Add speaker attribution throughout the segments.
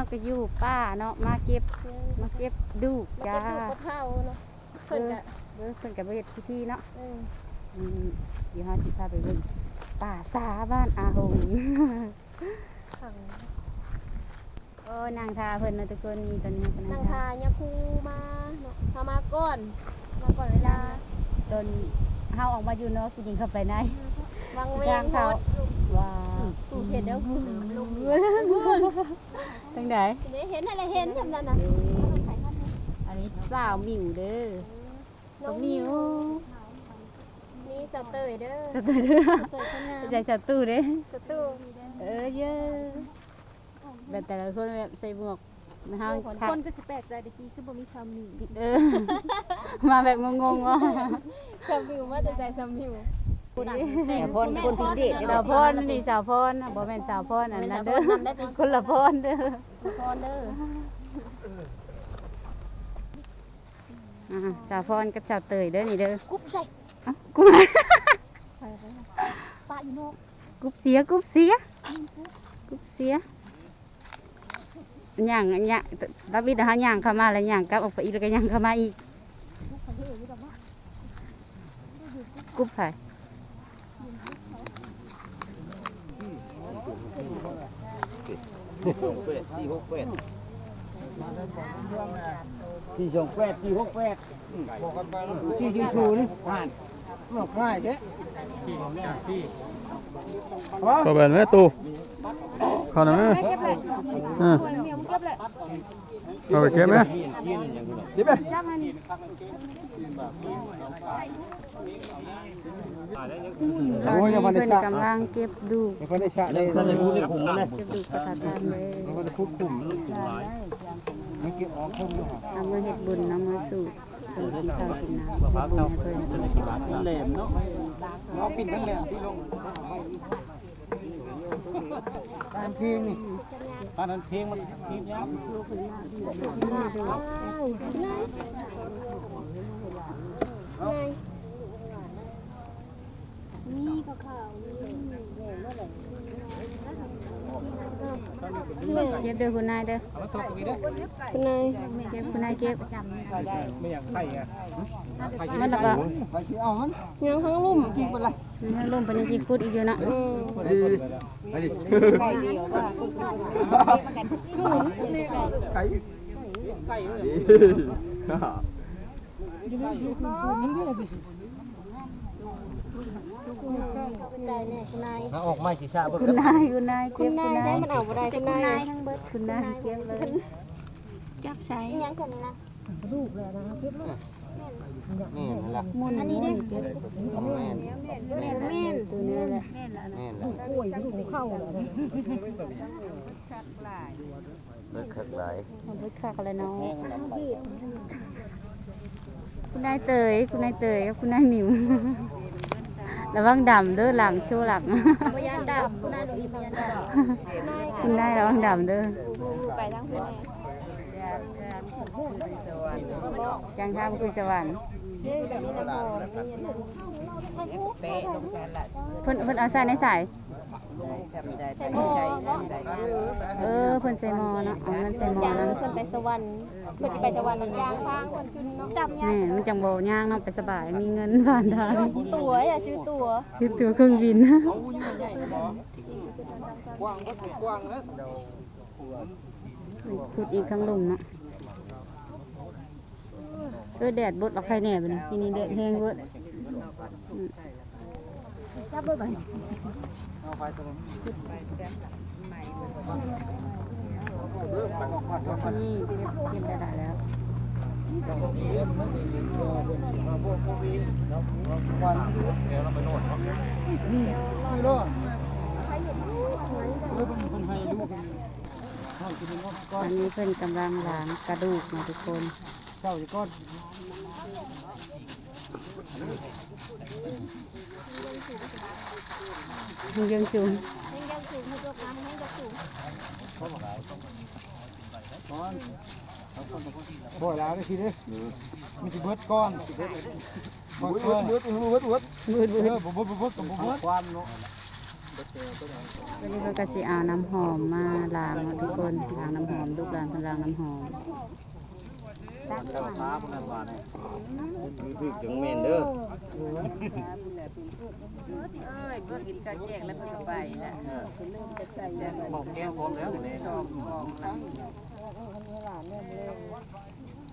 Speaker 1: เขาก็อยู่ป้าเนาะมาเก็บมาเก็บดูก
Speaker 2: มัน
Speaker 1: จ้า
Speaker 2: ก็คือปลาเท่าเนาะเพิ่นก็
Speaker 1: เออเพิ่นก็บ่เฮ็ดพิธีเนาะ
Speaker 2: เออ
Speaker 1: อืมเดี๋ยวเฮาสิพาไปเบิ่งป่าสาบ้านอาหง
Speaker 2: ขัง
Speaker 1: โอ้นางทาเพิ่นเนาะทุกคนนี่ตอนนี้เฮาก็
Speaker 2: นางทายาคูมาเนาะพามาก่อนมาก่อนเวลา
Speaker 1: ตอนเฮาออกมาอยู่เนาะสิยิงเข้าไปใน
Speaker 2: วังเว
Speaker 1: จ้างง
Speaker 2: หม
Speaker 1: เขา
Speaker 2: ด
Speaker 1: ว้าว
Speaker 2: ปลูกเห็ดเด้อคุณ
Speaker 1: จังได๋
Speaker 2: เห็นอะไรเห็นทำนั่นน่ะ
Speaker 1: เด้อันนี้สาวหมิวเด้อ
Speaker 2: น้
Speaker 1: กั
Speaker 2: อบง
Speaker 1: หมิว
Speaker 2: นี่สาวเตยเด้อ
Speaker 1: สตูเด้อ
Speaker 2: เตยข้างหน้า
Speaker 1: ใจสตูเด้อ
Speaker 2: สตู
Speaker 1: เออเยอะแบบแต่ละคนแบบใส่หมวกมาเฮา
Speaker 2: คน
Speaker 1: ทัก
Speaker 2: คนก็สิแปลกใจเดยวจีคือบ่มีซามิว
Speaker 1: เออมาแบบงงๆว่า
Speaker 2: ซามิวมาแต่ใจซามิว
Speaker 3: แต่พนคนพิเศษเด้อ
Speaker 1: สาวพรนี่สาวพรบ่แม่นสาวพรอันนั้นเด้อคนละพรเด้อ
Speaker 2: พรเด้อ
Speaker 1: สาวพรกับสาวเตยเด้อนี่เด้อ
Speaker 2: กุ๊บใส่
Speaker 1: กูมา
Speaker 2: ปลาอยู่นอก
Speaker 1: กุบเสียกุ๊บเสียกุ๊บเสียย่างย่างดาวิดหาย่างเข้ามาแล้วย่างกลับออกไปอีกแล้วก็ย่างเข้ามาอีกกุ๊บไผ
Speaker 3: สี่หกแปดสี่สองแปดสี่หกแปด
Speaker 4: ชี้ชี้ชูนี่ผ่านหลอกง่ายเจ๊
Speaker 5: เข้าไปไหมตู้เข้าหน่อยไหมอ่าเข้าไปเก็บไหม
Speaker 4: ดิบไป
Speaker 1: ตอนนี้เพิ่นกำลังเก็บดูก
Speaker 4: ไม่ค่อยได้ชะได้
Speaker 3: ท่านในผู้ที่คุมนั่นแหละ
Speaker 1: เก็บดูกประทานเลย
Speaker 4: ไม่ค่อยได้พูดคุมไม่เก็บออกคงอยู่
Speaker 1: เอามือเฮ็ดบุญเอามือสู่เพิ่นกินข้าวกินน้ำบุญให้เพิ่น
Speaker 3: แหลมเนาะเอาปิ่นทั้งแหลมที่ลง
Speaker 4: ตามเพลงนี่
Speaker 3: ตอนนั้นเพลงมันทีมยับ
Speaker 1: เก็บเด้อคุณนายเด้อ
Speaker 3: เอามาตกตรงนี้ด้วย
Speaker 2: คุณนาย
Speaker 1: เก็บคุณนายเก็บ
Speaker 3: ไม่อยากไข่ไง
Speaker 1: มันแล้วก็
Speaker 4: ไปที่เอามัน
Speaker 2: ยังทั้งลุ่ม
Speaker 4: กินไปเลย
Speaker 1: มันลงไปในที่คุดอีกอยู่เนาะ
Speaker 2: อืม
Speaker 4: ไปดิ
Speaker 3: ไก่
Speaker 2: ได้แน่คุณนาย
Speaker 4: ถ้าออกมากี่ชาเบิก
Speaker 1: คุณนายคุณนาย
Speaker 2: คุ
Speaker 1: เก็
Speaker 2: ณ
Speaker 1: บ
Speaker 2: นา
Speaker 1: คุณ
Speaker 2: ย
Speaker 1: นา
Speaker 2: ได้
Speaker 1: ย
Speaker 2: มันเอาบ่ได้คุณนาย
Speaker 1: ทั้งเบิดคุณนายเก็บเลย
Speaker 2: จับใช้ยังคนนี้นะ
Speaker 4: นี่นั่นแหละ
Speaker 1: มุนอันนี้เด้เก็บ
Speaker 4: แม่น
Speaker 2: แม่นแม่น
Speaker 1: ตัวนี้แหละ
Speaker 4: แม่นแหละเบิกขัดหลาย
Speaker 1: เอาไปคักเลยเนาะคุณนายเตยคุณนายเตยกับคุณนายหมิว ระวังดำเด้อหลังโชว์หลัง
Speaker 2: พยานดำคุณนายดูอีพยานดำคุณนาย
Speaker 1: คุณนายระวังดำเด้อ
Speaker 2: ไปทางเพื่อน
Speaker 1: จังท่าบุญสวรรค์
Speaker 2: เรื่องแบบนี้นะพอมี
Speaker 3: เป๊ะลงแทนละ
Speaker 1: เพิ่นเพิ่นเอาใส่ในสาย
Speaker 2: ใส่หม้อเนาะ
Speaker 1: เออเพิ่นใส่หมอเนาะเอาเงินใส่หมอ
Speaker 2: จ้าง
Speaker 1: นั้น
Speaker 2: เพิ่นไปสวรรค์เพิ่นสิไปสวรรค์มันย่างทางเพิ่นขึ้นเนาะจำย่าง
Speaker 1: แม่มันจังบ่ย่างเนาะไปสบายมีเงินผ่านทาง
Speaker 2: ตั๋วอย่าซื้อตั๋ว
Speaker 1: คือตัวเครื่องบิน
Speaker 3: กว้างก็กว้างนะ
Speaker 1: พูดอีกข้างลมเนาะเออแดดบดออกใครแหน่บัดนี้ทีนี้แดดแห้งเบิด
Speaker 4: เอาไปตรงนี้
Speaker 1: นี่เก็บเก็บได้แล้
Speaker 4: วน
Speaker 1: อันนี้เพิ่นกำลังล้างกระดูกนะทุกคน
Speaker 4: เจ้าจะก้อน
Speaker 1: มันยังจูง
Speaker 4: บ่อยแล้วได้ทีเด้
Speaker 3: มีสิเบิดก้อน
Speaker 4: เบิดเบิดเบิดเบิดเบิด
Speaker 1: มืดมืด
Speaker 3: เออบ่เบิดบ่เบิดกับบ่เบิดความเนาะ
Speaker 1: วันนี้เพิ่นก็สิเอาน้ำหอมมาล้างเนาะทุกคนล้างน้ำหอมลูกหลานเพิ่นล้างน้ำหอม
Speaker 3: เจ้าท้าพนันวาน
Speaker 4: ถึกจังแม่นเด้อ
Speaker 3: บอกแก้วพร้อมแล้วเนี่ย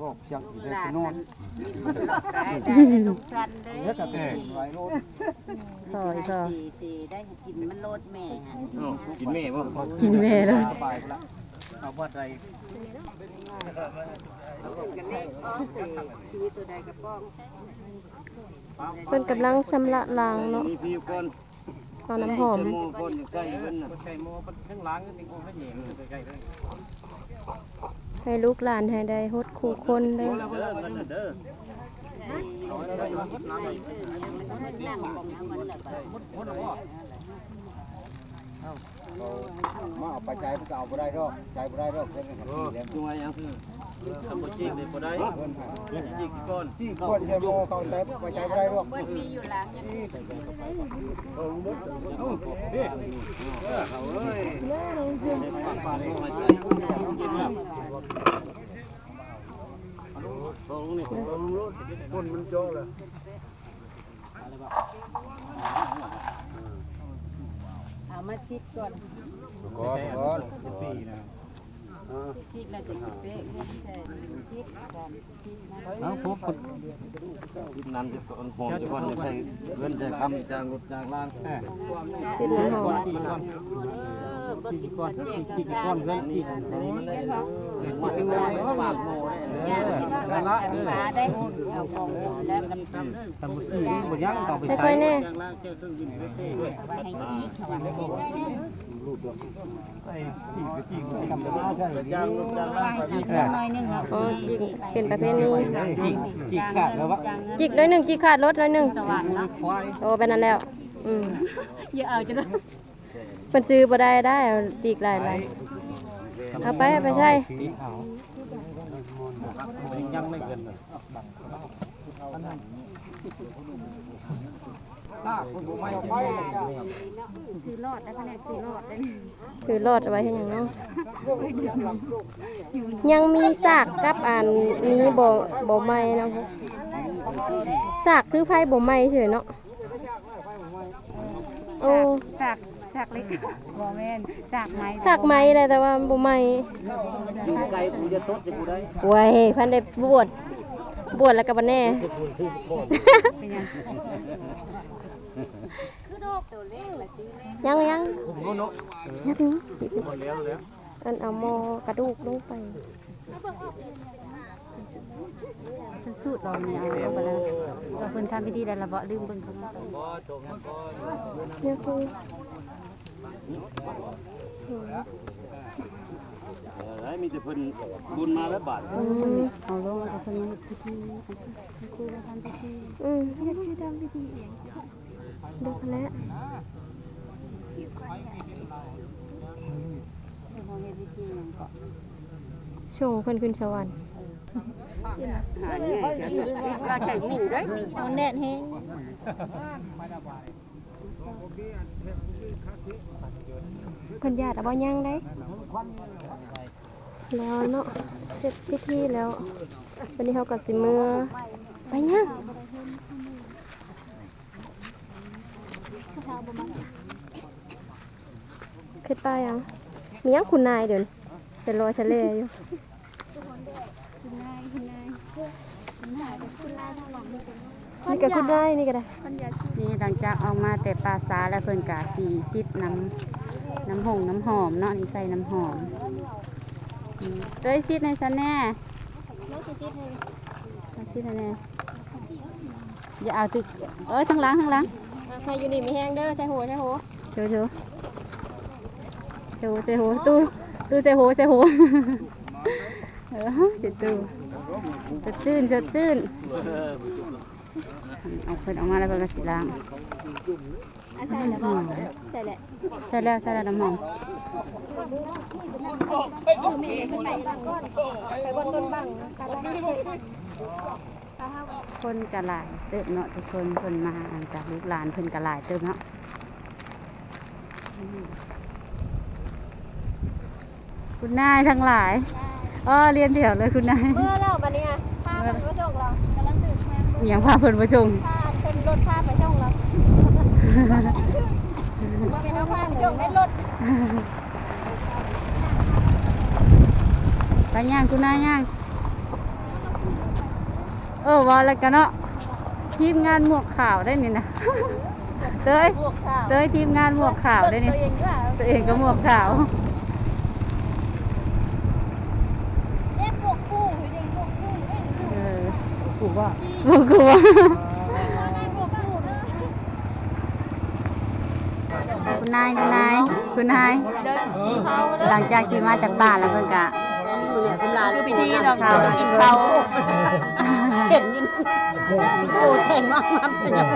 Speaker 4: บอกเสียงอีได้นอนเฮ็ดกะแตกไว้โลด
Speaker 1: ซอยซอ
Speaker 6: สีได้กินมันโลดแม่ฮะ
Speaker 4: อ้าวกินแม่บ่
Speaker 1: กินแม่เลย
Speaker 3: ไปละ เอาวัดใด
Speaker 6: กันเล่นอ้อเสชีตัวใดกระป้อง
Speaker 2: เพิ่นกำลังชำระล้างเนาะ
Speaker 4: มีพี่ก่อน
Speaker 2: เอาน้ำหอม
Speaker 4: โม่ก่อนใส่เพิ่นน่ะ
Speaker 3: ใช้โม่ทั้งล้างก็ติงโอ้ให้เหยียบใกล้ๆเลย
Speaker 2: ให้ลูกหลานให้ได้ฮดคู่คนเด้อ
Speaker 3: เด้อมันเด้อ
Speaker 6: นั่งกองน้ำมันแหละ
Speaker 4: มาเอาไปใช้มันก็เอาบ่ได้ดอกใช้บ่ได้ดอกเพิ่นก็สิแล้ว
Speaker 3: ตัวยังทำบุจีเลยพอได้
Speaker 4: เพิ่นหา
Speaker 3: จีกก้อน
Speaker 4: ที่ควรใช้โมเขาแต่ไปใช้บ่ได้ดอก
Speaker 6: มันมีอยู่หลังยัง
Speaker 4: เออเด้อ
Speaker 3: เอาดิเอาเอ้ยปากปากมาใช้กินแล้ว
Speaker 4: คนมันจ้อเลย
Speaker 6: เอามาทิศก่อน
Speaker 4: ก่อนก่อน
Speaker 3: สี่นะ
Speaker 6: ทิศแล้วจะสิเป๊ะเงิ
Speaker 3: เอาพบ
Speaker 4: กินน้ำจะก่อนหอมจะก่อนจะใช้เงินใช้คำจางรถจางล่าง
Speaker 2: สิน้ำหอม
Speaker 3: กี่ก้อนกี่ก้อนกี่ก้อนเงินกี่อันนี้มันได้มาถึงแล้วปากโม่
Speaker 6: ย่างกินสวัสดิ์กันขาได้เอากองแล้วกัน
Speaker 3: ทำบุจีบ่ยังต้องไป
Speaker 2: ค่อยๆแน่
Speaker 3: ล่างเจ้าต้องยินด้วย
Speaker 6: ไปให้อีกเขาว่าให้อีกได้เด้อ
Speaker 4: ทำแต่ว่าใช่จางรถจางล่างไป
Speaker 6: อีกน้อยนึงเนาะ
Speaker 2: อ๋อจิกเป็นประเภทนี้
Speaker 3: จีจีขาดแล้ววะ
Speaker 2: จิกน้อยหนึงจิกขาดรถน้อยหนึง
Speaker 6: สว่างเนาะ
Speaker 3: ควาย
Speaker 2: โอ้เป็นนั้นแล้วอืม
Speaker 6: อย่าเอาจะได้
Speaker 2: เพิ่นซื้อบ่ได้ได้จิกหลายหลายเอาไปเอาไปใช้
Speaker 3: สีขาวยังไม่เกินซาก คุณบ่ไม่
Speaker 4: ไป
Speaker 1: คือรอดได้คะแนนคือรอดได้
Speaker 2: คือรอดเอาไว้ให้หยังเนาะยังมีซากกับอันนี้บ่บ่ไหม้เนาะซากคือไผบ่ไหม้เฉยเนาะโอ้
Speaker 1: จากจากเล็กบ่แม่นจากไม้
Speaker 2: ซากไหม้ได้แต่ว่าบ่ไหม้
Speaker 3: ยูไก่กูจะตดจะกูได้
Speaker 2: โว้ยพันได้บวชบวชแล้วก็บ่แน่
Speaker 1: เป็น ยัง
Speaker 2: ยังยัง
Speaker 3: ผมก็นก
Speaker 2: ยับนี้
Speaker 3: หมดแล้วแล้ว
Speaker 2: อันเอาหมอกระดูกลงไป
Speaker 1: เพิ่นสูตรเราเนี่ยเอาไปแล้วเราเพิ่นทำพิธีแล้วเราบ่ลืมเบิ่งเขามา
Speaker 2: เนี่ยคือ
Speaker 4: อะไรมีแต่เพิ่นบุญมาแล้วบาท
Speaker 2: อืม
Speaker 1: เอาลงแล้วก็เพิ่นมาเฮ็ดพิธีครูมาทำพิธี
Speaker 2: อืม
Speaker 1: เฮ็ดคือทำพิธีเอง
Speaker 2: ดูพแล้ว
Speaker 1: เดี๋ยวเขาเฮ็ดพิธีหยังก็
Speaker 2: ช่วงเพิ่นขึ้นสวรรค์
Speaker 6: หาเนี่ยว่าแต่หนึ่งได้
Speaker 2: เอาแดดแห้งเพิ่นญาติอบ่ยังได้แล้วเนาะเสร็จพิธีแล้ววันนี้เฮาก็สิมือไปยัง ขึ้นไปยังมียังคุณนายเดี๋ยวนี้เฉลอยเฉลยอยู่นี่ก็คุณได้นี่ก็ได้
Speaker 1: นี่หลังจากออกมาแต่ปลาสาแล้วเพิ่นก็สิซิดน้ำน้ำหงน้ำหอมเนาะนี่ใส่น้ำหอมอืมเอ้ยซิดในซะแน่น้องสิซิดให้ซิดให้แน่อย่าเอาตึกเอ้ยทั้งหล้างทั้งหล้าง
Speaker 2: ใครอยู่นี่มีแห้งเด้อใส่หัวใส่หัว
Speaker 1: โชว์โชว์โชว์เซโหตู้ตู้เซโหเซโหเออเจ็ดตู้สดชื่นสดชื่นเอาเพิ่นออกมาแล้วเพิ่นก็สิล้าง
Speaker 2: ใส่แล้วบ่ใส่แหละ
Speaker 1: ใส่แล้วใส่แล้วน้ำหอม
Speaker 2: คือมีขึ้นไปหลังก้อนไปบนต้นบังกันแล้ว
Speaker 1: คนกะหลายเติบเนาะทุกคนเพิ่นมาจากลูกหลานเพิ่นกะหลายเติบเนาะ คุณนายทั้งหลายอ้อเรียนแถวเลยคุณนาย
Speaker 2: เมื่อแล้วบัดนี้พาเพิ่นมาส่งเรากำลังตื่นแทน
Speaker 1: อหย่างพาเพิ่นประจง
Speaker 2: พาเพิ่นรถพาไปส่งเรามาเป็นเอาพาไปส่งในรถ
Speaker 1: ไปย่างคุณนายย่างเออว่าอะไรกันเนาะทีมงานหมวกขาวได้นี่นะเต้ยเต้ยทีมงานหมวกขาวได้นี่ตัวเองก็หมวกขาว
Speaker 2: เอ๊ะพวกคู่อยู่ดิพวกคู่เอ๊ะ
Speaker 1: เออ
Speaker 3: ถู กว่า
Speaker 1: หมวกกูว่า
Speaker 2: ในพวกคู่เด้อ
Speaker 1: คุณนายคุณนายคุณนายหลังจากที่มาจากบ้านแล้วเพิ่นกะ
Speaker 6: คุณเนี่ยคุณลาคือพิธี
Speaker 1: นั่
Speaker 6: เนาะ
Speaker 1: งข้าว
Speaker 6: กินเขาเห็นอยู่โอ้แข็งมากมันเป็นยัง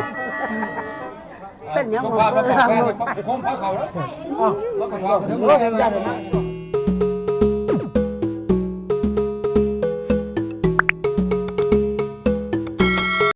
Speaker 6: เป็นยังหมดเลย
Speaker 3: คมพระเขาแล้วแล้วก็ว่ากันทั้งหมด